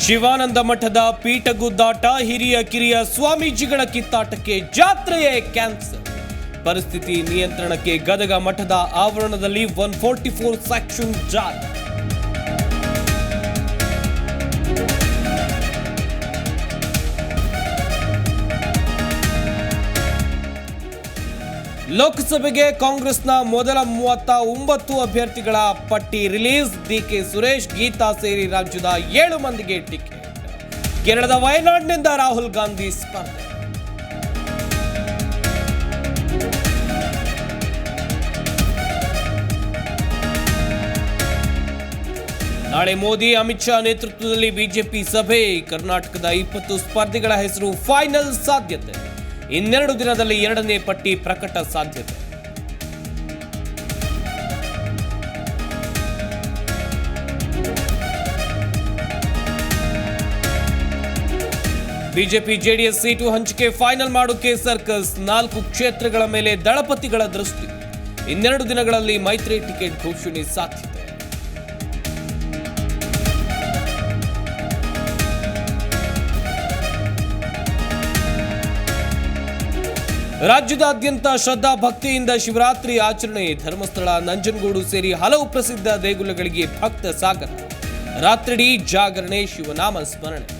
ಶಿವಾನಂದ ಮಠದ ಪೀಠಗುದ್ದಾಟ ಹಿರಿಯ ಕಿರಿಯ ಸ್ವಾಮೀಜಿಗಳ ಕಿತ್ತಾಟಕ್ಕೆ ಜಾತ್ರೆಯೇ ಕ್ಯಾನ್ಸರ್ ಪರಿಸ್ಥಿತಿ ನಿಯಂತ್ರಣಕ್ಕೆ ಗದಗ ಮಠದ ಆವರಣದಲ್ಲಿ ಒನ್ ಫೋರ್ಟಿ ಫೋರ್ ಸೆಕ್ಷನ್ ಜಾರಿ. ಲೋಕಸಭೆಗೆ ಕಾಂಗ್ರೆಸ್ನ ಮೊದಲ ಮೂವತ್ತ ಒಂಬತ್ತು ಅಭ್ಯರ್ಥಿಗಳ ಪಟ್ಟಿ release. D K Suresh, Geeta ಸೇರಿ ರಾಜ್ಯದ ಏಳು ಮಂದಿಗೆ ಟಿಕೆಟ್ ಕೇರಳದ ವಯನಾಡ್ನಿಂದ ರಾಹುಲ್ ಗಾಂಧಿ ಸ್ಪರ್ಧೆ. ನಾಳೆ ಮೋದಿ, ಅಮಿತ್ ಶಾ ನೇತೃತ್ವದಲ್ಲಿ ಬಿಜೆಪಿ ಸಭೆ. ಕರ್ನಾಟಕದ ಇಪ್ಪತ್ತು ಸ್ಪರ್ಧಿಗಳ ಹೆಸರು ಫೈನಲ್ ಸಾಧ್ಯತೆ. ಇನ್ನೆರಡು ದಿನದಲ್ಲಿ ಎರಡನೇ ಪಟ್ಟಿ ಪ್ರಕಟ ಸಾಧ್ಯತೆ. ಬಿಜೆಪಿ ಜೆಡಿಎಸ್ ಸೀಟು ಹಂಚಿಕೆ ಫೈನಲ್ ಮಾಡೋಕೆ ಸರ್ಕಸ್ ನಾಲ್ಕು ಕ್ಷೇತ್ರಗಳ ಮೇಲೆ ದಳಪತಿಗಳ ದೃಷ್ಟಿ. ಇನ್ನೆರಡು ದಿನಗಳಲ್ಲಿ ಮೈತ್ರಿ ಟಿಕೆಟ್ ಘೋಷಣೆ ಸಾಧ್ಯತೆ. ರಾಜ್ಯದಾದ್ಯಂತ ಶ್ರದ್ಧಾ ಭಕ್ತಿಯಿಂದ ಶಿವರಾತ್ರಿ ಆಚರಣೆ, ಧರ್ಮಸ್ಥಳ, ನಂಜನಗೂಡು ಸೇರಿ ಹಲವು ಪ್ರಸಿದ್ಧ ದೇಗುಲಗಳಿಗೆ ಭಕ್ತ ಸಾಗರ ರಾತ್ರಿಡೀ ಜಾಗರಣೆ ಶಿವನಾಮ ಸ್ಮರಣೆ.